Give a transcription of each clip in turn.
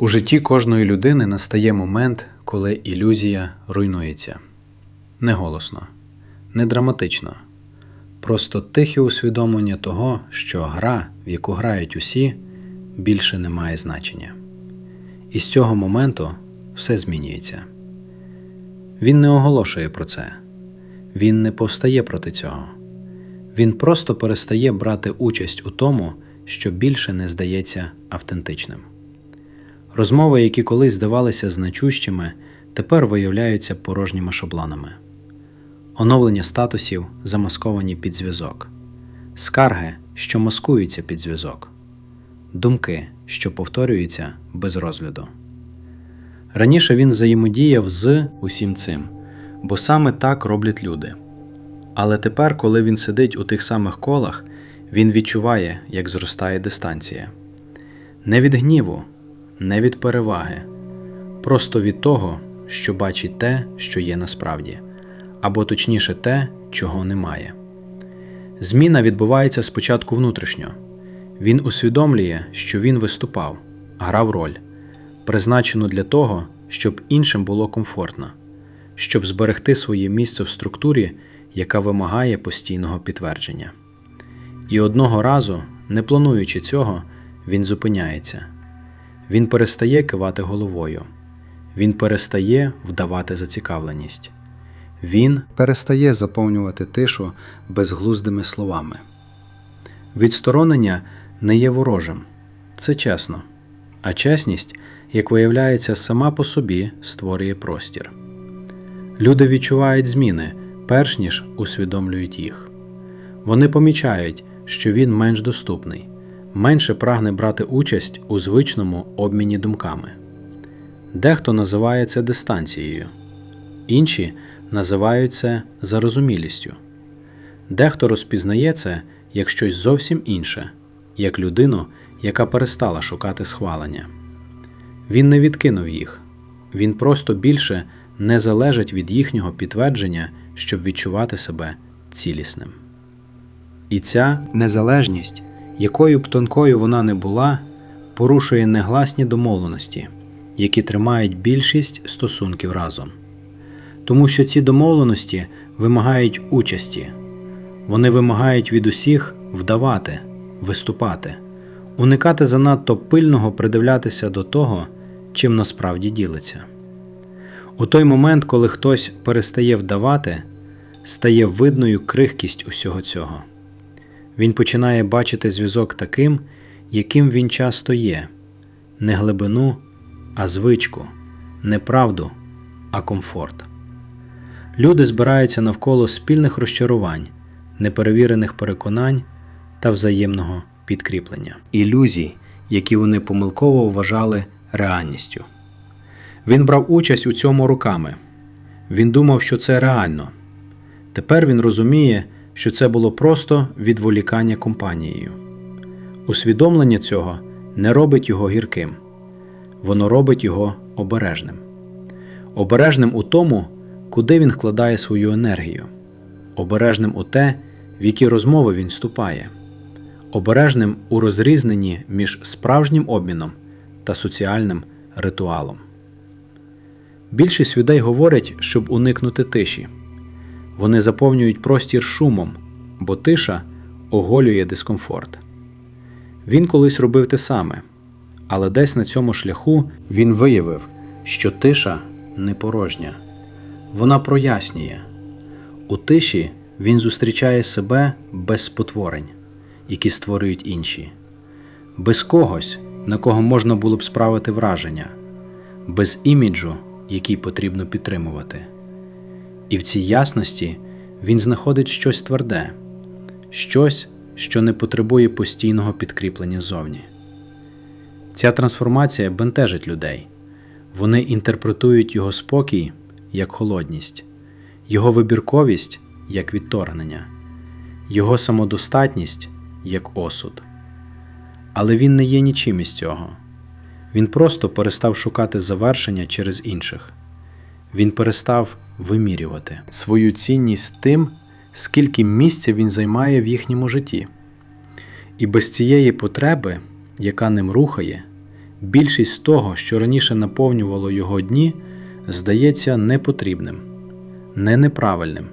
У житті кожної людини настає момент, коли ілюзія руйнується. Не голосно, не драматично. Просто тихе усвідомлення того, що гра, в яку грають усі, більше не має значення. І з цього моменту все змінюється. Він не оголошує про це, він не повстає проти цього. Він просто перестає брати участь у тому, що більше не здається автентичним. Розмови, які колись здавалися значущими, тепер виявляються порожніми шаблонами. Оновлення статусів замасковані під зв'язок, скарги, що маскуються під зв'язок, думки, що повторюються без розгляду. Раніше він взаємодіяв з усім цим, бо саме так роблять люди. Але тепер, коли він сидить у тих самих колах, він відчуває, як зростає дистанція. Не від гніву, не від переваги, просто від того, що бачить те, що є насправді, або точніше те, чого немає. Зміна відбувається спочатку внутрішньо. Він усвідомлює, що він виступав, грав роль, призначену для того, щоб іншим було комфортно, щоб зберегти своє місце в структурі, яка вимагає постійного підтвердження. І одного разу, не плануючи цього, він зупиняється. Він перестає кивати головою, він перестає вдавати зацікавленість, він перестає заповнювати тишу безглуздими словами. Відсторонення не є ворожим, це чесно, а чесність, як виявляється, сама по собі створює простір. Люди відчувають зміни, перш ніж усвідомлюють їх. Вони помічають, що він менш доступний, менше прагне брати участь у звичному обміні думками. Дехто називає це дистанцією, інші називають це зарозумілістю. Дехто розпізнає це як щось зовсім інше, як людину, яка перестала шукати схвалення. Він не відкинув їх, він просто більше не залежить від їхнього підтвердження, щоб відчувати себе цілісним. І ця незалежність, якою б тонкою вона не була, порушує негласні домовленості, які тримають більшість стосунків разом. Тому що ці домовленості вимагають участі, вони вимагають від усіх вдавати, виступати, уникати занадто пильного придивлятися до того, чим насправді ділиться. У той момент, коли хтось перестає вдавати, стає видною крихкість усього цього. Він починає бачити зв'язок таким, яким він часто є, не глибину, а звичку, не правду, а комфорт. Люди збираються навколо спільних розчарувань, неперевірених переконань та взаємного підкріплення, ілюзій, які вони помилково вважали реальністю. Він брав участь у цьому руками. Він думав, що це реально. Тепер він розуміє, що це було просто відволікання компанією. Усвідомлення цього не робить його гірким, воно робить його обережним. Обережним у тому, куди він вкладає свою енергію, обережним у те, в які розмови він вступає, обережним у розрізненні між справжнім обміном та соціальним ритуалом. Більшість людей говорять, щоб уникнути тиші. Вони заповнюють простір шумом, бо тиша оголює дискомфорт. Він колись робив те саме, але десь на цьому шляху він виявив, що тиша не порожня, вона прояснює. У тиші він зустрічає себе без спотворень, які створюють інші, без когось, на кого можна було б справити враження, без іміджу, який потрібно підтримувати. І в цій ясності він знаходить щось тверде, щось, що не потребує постійного підкріплення ззовні. Ця трансформація бентежить людей, вони інтерпретують його спокій як холодність, його вибірковість як відторгнення, його самодостатність як осуд. Але він не є нічим із цього. Він просто перестав шукати завершення через інших. Він перестав вимірювати свою цінність тим, скільки місця він займає в їхньому житті. І без цієї потреби, яка ним рухає, більшість того, що раніше наповнювало його дні, здається непотрібним, не неправильним,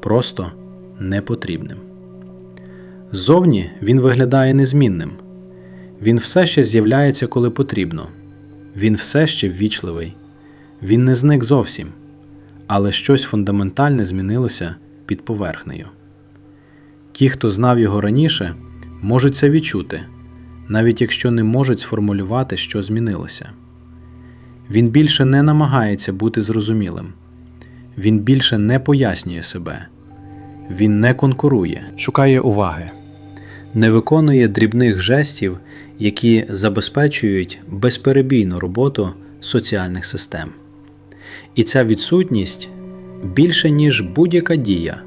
просто непотрібним. Зовні він виглядає незмінним. Він все ще з'являється, коли потрібно. Він все ще ввічливий. Він не зник зовсім, але щось фундаментальне змінилося під поверхнею. Ті, хто знав його раніше, можуть це відчути, навіть якщо не можуть сформулювати, що змінилося. Він більше не намагається бути зрозумілим, він більше не пояснює себе, він не конкурує, шукає уваги. не виконує дрібних жестів, які забезпечують безперебійну роботу соціальних систем. І ця відсутність більше, ніж будь-яка дія,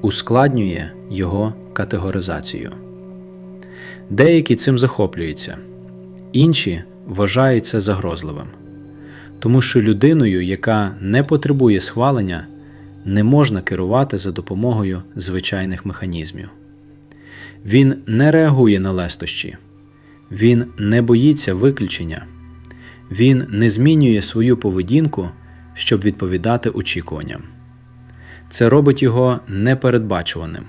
ускладнює його категоризацію. Деякі цим захоплюються, інші вважають це загрозливим, тому що людиною, яка не потребує схвалення, не можна керувати за допомогою звичайних механізмів. Він не реагує на лестощі, він не боїться виключення, він не змінює свою поведінку, щоб відповідати очікуванням. Це робить його непередбачуваним,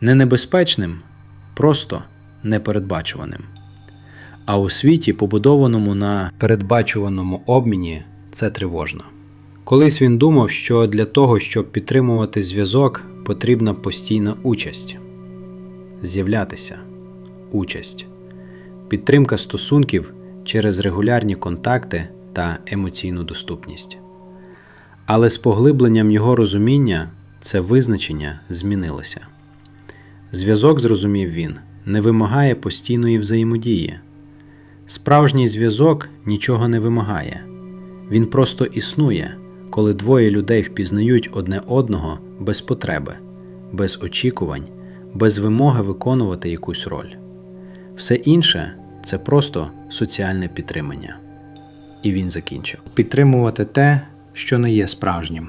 не небезпечним, просто непередбачуваним. А у світі, побудованому на передбачуваному обміні, це тривожно. Колись він думав, що для того, щоб підтримувати зв'язок, потрібна постійна участь з'являтися, участь, підтримка стосунків через регулярні контакти та емоційну доступність. Але з поглибленням його розуміння це визначення змінилося. Зв'язок, зрозумів він, не вимагає постійної взаємодії. Справжній зв'язок нічого не вимагає, він просто існує, коли двоє людей впізнають одне одного без потреби, без очікувань, без вимоги виконувати якусь роль. Все інше це просто соціальне підтримання. І він закінчив: підтримувати те, що не є справжнім.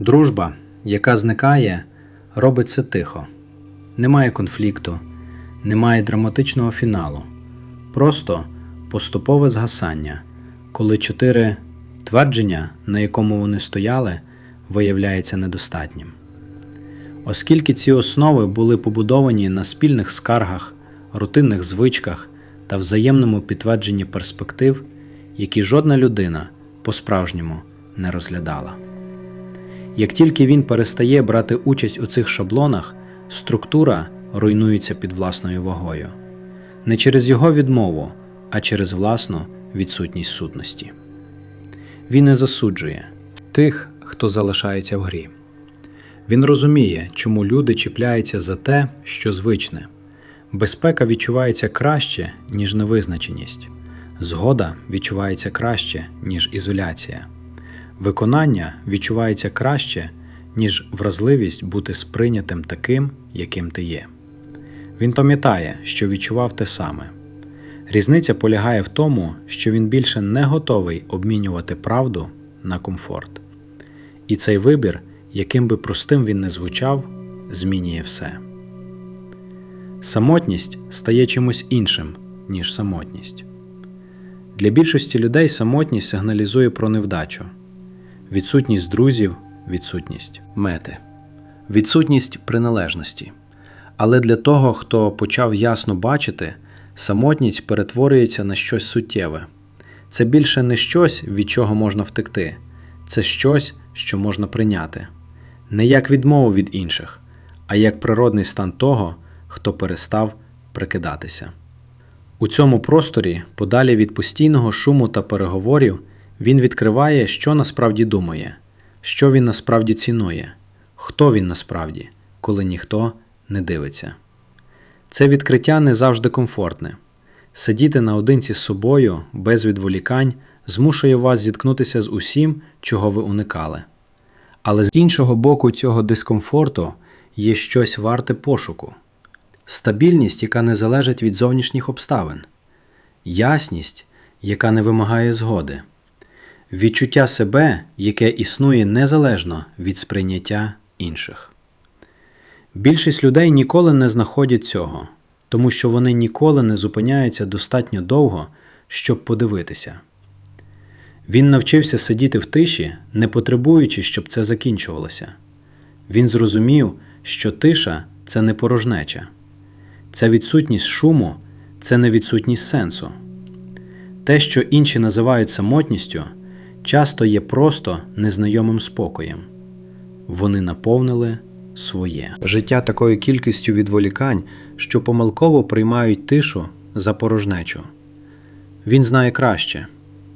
Дружба, яка зникає, робить це тихо. Немає конфлікту, немає драматичного фіналу, просто поступове згасання, коли чотири твердження, на якому вони стояли, виявляється недостатнім. Оскільки ці основи були побудовані на спільних скаргах, рутинних звичках та взаємному підтвердженні перспектив, які жодна людина по-справжньому не розглядала. Як тільки він перестає брати участь у цих шаблонах, структура руйнується під власною вагою, не через його відмову, а через власну відсутність сутності. Він не засуджує тих, хто залишається в грі. Він розуміє, чому люди чіпляються за те, що звичне. Безпека відчувається краще, ніж невизначеність. Згода відчувається краще, ніж ізоляція. Виконання відчувається краще, ніж вразливість бути сприйнятим таким, яким ти є. Він пам'ятає, що відчував те саме. Різниця полягає в тому, що він більше не готовий обмінювати правду на комфорт. І цей вибір, яким би простим він не звучав, змінює все. Самотність стає чимось іншим, ніж самотність. Для більшості людей самотність сигналізує про невдачу, відсутність друзів, відсутність мети, відсутність приналежності. Але для того, хто почав ясно бачити, самотність перетворюється на щось суттєве. Це більше не щось, від чого можна втекти, це щось, що можна прийняти, не як відмову від інших, а як природний стан того, хто перестав прикидатися. У цьому просторі, подалі від постійного шуму та переговорів, він відкриває, що насправді думає, що він насправді цінує, хто він насправді, коли ніхто не дивиться. Це відкриття не завжди комфортне. Сидіти наодинці з собою без відволікань змушує вас зіткнутися з усім, чого ви уникали. Але з іншого боку цього дискомфорту є щось варте пошуку стабільність, яка не залежить від зовнішніх обставин, ясність, яка не вимагає згоди, відчуття себе, яке існує незалежно від сприйняття інших. Більшість людей ніколи не знаходять цього, тому що вони ніколи не зупиняються достатньо довго, щоб подивитися. Він навчився сидіти в тиші, не потребуючи, щоб це закінчувалося. Він зрозумів, що тиша це не порожнеча, ця відсутність шуму це не відсутність сенсу. Те, що інші називають самотністю, часто є просто незнайомим спокоєм. Вони наповнили своє життя такою кількістю відволікань, що помилково приймають тишу за порожнечу. Він знає краще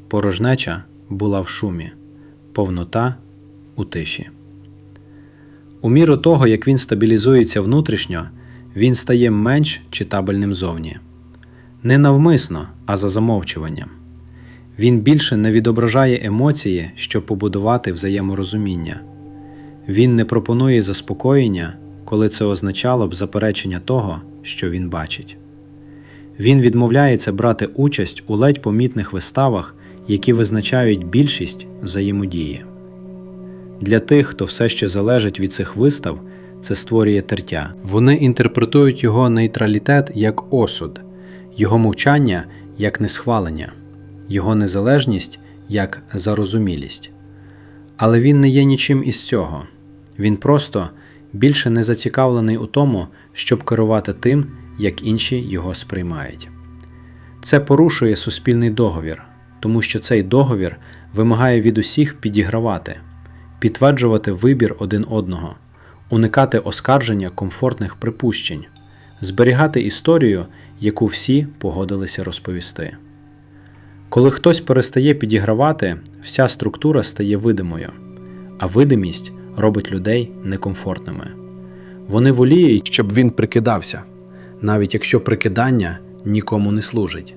порожнеча була в шумі, повнота у тиші. У міру того, як він стабілізується внутрішньо, він стає менш читабельним зовні. Не навмисно, а за замовчуванням. Він більше не відображає емоції, щоб побудувати взаєморозуміння. Він не пропонує заспокоєння, коли це означало б заперечення того, що він бачить. Він відмовляється брати участь у ледь помітних виставах, які визначають більшість взаємодії. Для тих, хто все ще залежить від цих вистав, це створює тертя. Вони інтерпретують його нейтралітет як осуд, його мовчання як несхвалення, його незалежність як зарозумілість. Але він не є нічим із цього. Він просто більше не зацікавлений у тому, щоб керувати тим, як інші його сприймають. Це порушує суспільний договір, тому що цей договір вимагає від усіх підігравати, підтверджувати вибір один одного, уникати оскарження комфортних припущень, зберігати історію, яку всі погодилися розповісти. Коли хтось перестає підігравати, вся структура стає видимою, а видимість робить людей некомфортними. Вони воліють, щоб він прикидався, навіть якщо прикидання нікому не служить.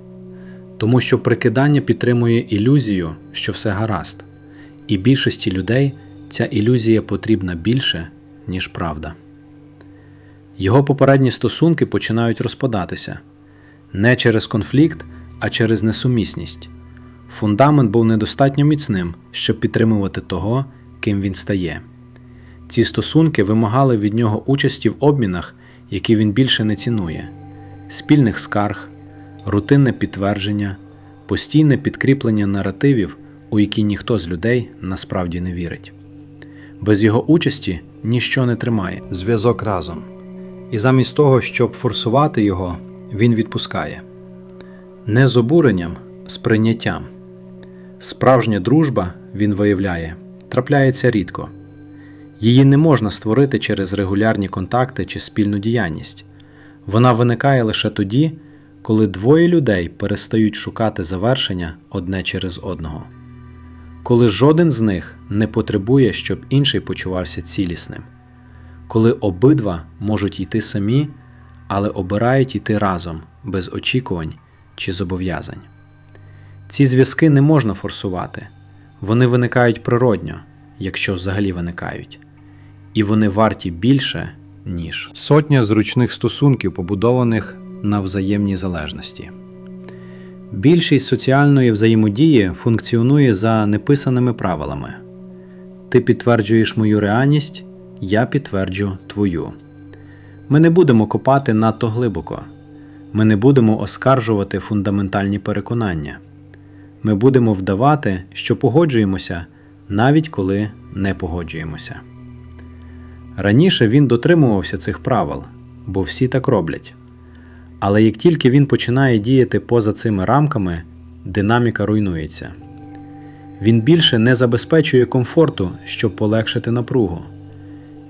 Тому що прикидання підтримує ілюзію, що все гаразд, і більшості людей ця ілюзія потрібна більше, ніж правда. Його попередні стосунки починають розпадатися не через конфлікт, а через несумісність. Фундамент був недостатньо міцним, щоб підтримувати того, ким він стає. Ці стосунки вимагали від нього участі в обмінах, які він більше не цінує, спільних скарг, рутинне підтвердження, постійне підкріплення наративів, у які ніхто з людей насправді не вірить. Без його участі ніщо не тримає зв'язок разом. І замість того, щоб форсувати його, він відпускає не з обуренням, з прийняттям. Справжня дружба, він виявляє, трапляється рідко. Її не можна створити через регулярні контакти чи спільну діяльність. Вона виникає лише тоді, коли двоє людей перестають шукати завершення одне через одного, коли жоден з них не потребує, щоб інший почувався цілісним, коли обидва можуть йти самі, але обирають йти разом без очікувань чи зобов'язань. Ці зв'язки не можна форсувати, вони виникають природньо, якщо взагалі виникають, і вони варті більше, ніж сотня зручних стосунків, побудованих на взаємній залежності. Більшість соціальної взаємодії функціонує за неписаними правилами. Ти підтверджуєш мою реальність, я підтверджу твою. Ми не будемо копати надто глибоко. Ми не будемо оскаржувати фундаментальні переконання. Ми будемо вдавати, що погоджуємося, навіть коли не погоджуємося. Раніше він дотримувався цих правил, бо всі так роблять. Але як тільки він починає діяти поза цими рамками, динаміка руйнується. Він більше не забезпечує комфорту, щоб полегшити напругу.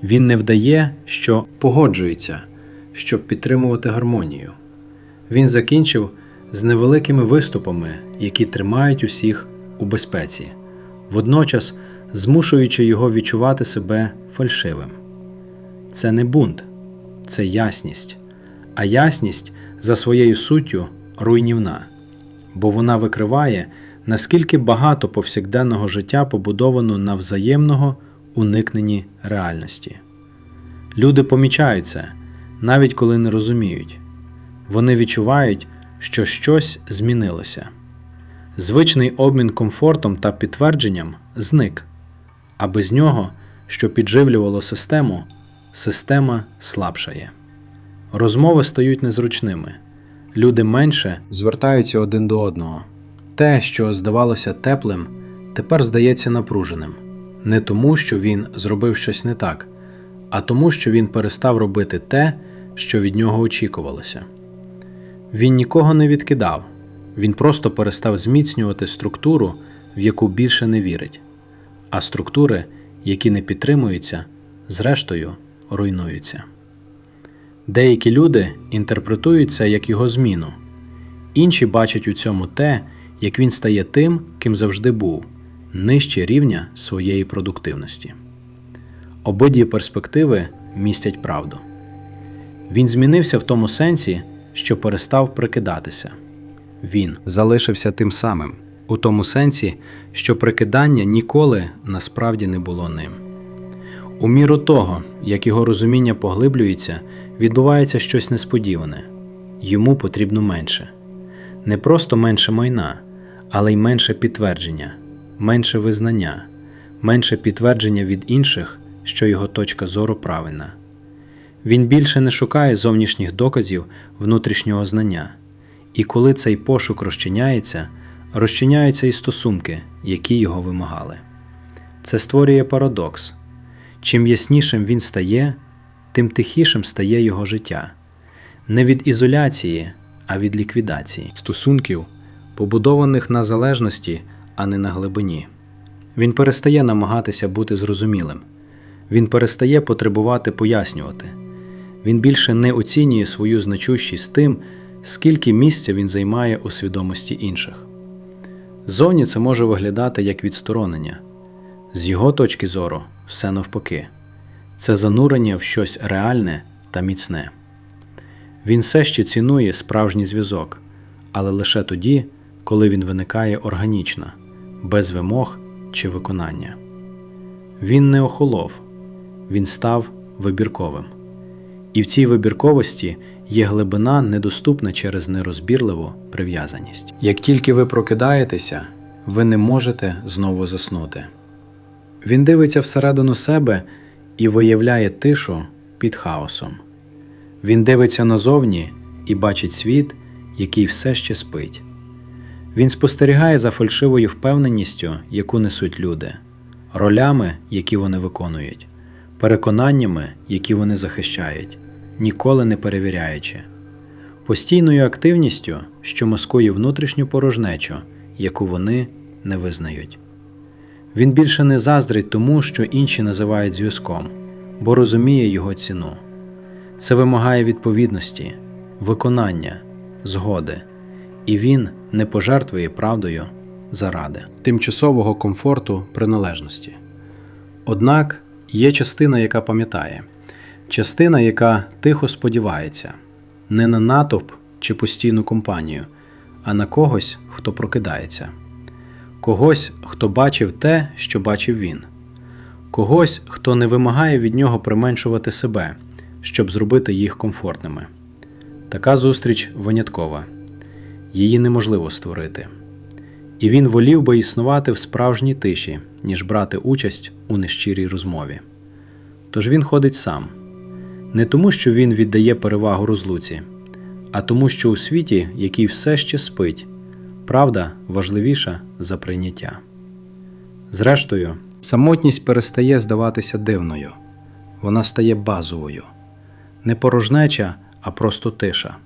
Він не вдає, що погоджується, щоб підтримувати гармонію. Він закінчив з невеликими виступами, які тримають усіх у безпеці, водночас змушуючи його відчувати себе фальшивим. Це не бунт, це ясність, а ясність за своєю суттю руйнівна, бо вона викриває, наскільки багато повсякденного життя побудовано на взаємного уникненні реальності. Люди помічають це, навіть коли не розуміють. Вони відчувають, що щось змінилося. Звичний обмін комфортом та підтвердженням зник, а без нього, що підживлювало систему, система слабшає. Розмови стають незручними, люди менше звертаються один до одного, Те, що здавалося теплим, тепер здається напруженим. Не тому, що він зробив щось не так, а тому, що він перестав робити те, що від нього очікувалося. Він нікого не відкидав, він просто перестав зміцнювати структуру, в яку більше не вірить, а структури, які не підтримуються, зрештою руйнуються. Деякі люди інтерпретують це як його зміну, інші бачать у цьому те, як він стає тим, ким завжди був, нижче рівня своєї продуктивності. Обидві перспективи містять правду. Він змінився в тому сенсі, що перестав прикидатися. Він залишився тим самим, у тому сенсі, що прикидання ніколи насправді не було ним. У міру того, як його розуміння поглиблюється, відбувається щось несподіване йому потрібно менше. Не просто менше майна, але й менше підтвердження, менше визнання, менше підтвердження від інших, що його точка зору правильна. Він більше не шукає зовнішніх доказів внутрішнього знання, і коли цей пошук розчиняється, розчиняються і стосунки, які його вимагали. Це створює парадокс. Чим яснішим він стає, тим тихішим стає його життя. Не від ізоляції, а від ліквідації стосунків, побудованих на залежності, а не на глибині. Він перестає намагатися бути зрозумілим, він перестає потребувати пояснювати. Він більше не оцінює свою значущість тим, скільки місця він займає у свідомості інших. Зовні це може виглядати як відсторонення. З його точки зору, все навпаки, це занурення в щось реальне та міцне. Він все ще цінує справжній зв'язок, але лише тоді, коли він виникає органічно, без вимог чи виконання. Він не охолов, він став вибірковим. І в цій вибірковості є глибина, недоступна через нерозбірливу прив'язаність. Як тільки ви прокидаєтеся, ви не можете знову заснути. Він дивиться всередину себе і виявляє тишу під хаосом. Він дивиться назовні і бачить світ, який все ще спить. Він спостерігає за фальшивою впевненістю, яку несуть люди, ролями, які вони виконують, переконаннями, які вони захищають, ніколи не перевіряючи, постійною активністю, що маскує внутрішню порожнечу, яку вони не визнають. Він більше не заздрить тому, що інші називають зв'язком, бо розуміє його ціну. Це вимагає відповідності, виконання, згоди, і він не пожертвує правдою заради тимчасового комфорту приналежності. Однак є частина, яка пам'ятає, частина, яка тихо сподівається, не на натовп чи постійну компанію, а на когось, хто прокидається, когось, хто бачив те, що бачив він, когось, хто не вимагає від нього применшувати себе щоб зробити їх комфортними. Така зустріч виняткова, її неможливо створити. І він волів би існувати в справжній тиші, ніж брати участь у нещирій розмові. Тож він ходить сам, не тому, що він віддає перевагу розлуці, а тому, що у світі, який все ще спить, правда важливіша за прийняття. Зрештою, самотність перестає здаватися дивною, вона стає базовою не порожнеча, а просто тиша.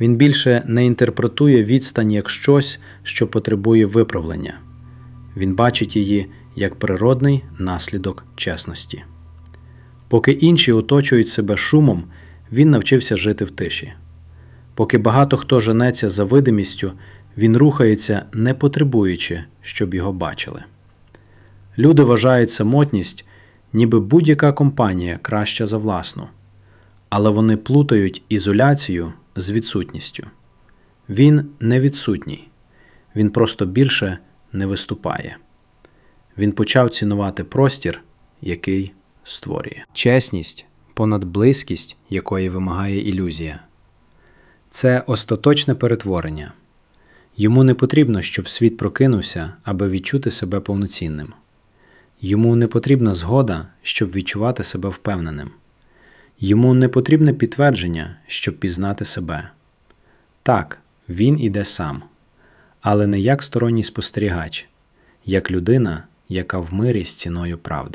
Він більше не інтерпретує відстань як щось, що потребує виправлення. Він бачить її як природний наслідок чесності. Поки інші оточують себе шумом, він навчився жити в тиші. Поки багато хто женеться за видимістю, він рухається, не потребуючи, щоб його бачили. Люди вважають самотність, ніби будь-яка компанія краща за власну але вони плутають ізоляцію з відсутністю. Він не відсутній, він просто більше не виступає. Він почав цінувати простір, який створює. Чесність понад близькість, якої вимагає ілюзія. Це остаточне перетворення. Йому не потрібно, щоб світ прокинувся, аби відчути себе повноцінним. Йому не потрібна згода, щоб відчувати себе впевненим. Йому не потрібне підтвердження, щоб пізнати себе. Так, він іде сам, але не як сторонній спостерігач, як людина, яка в мирі з ціною правди.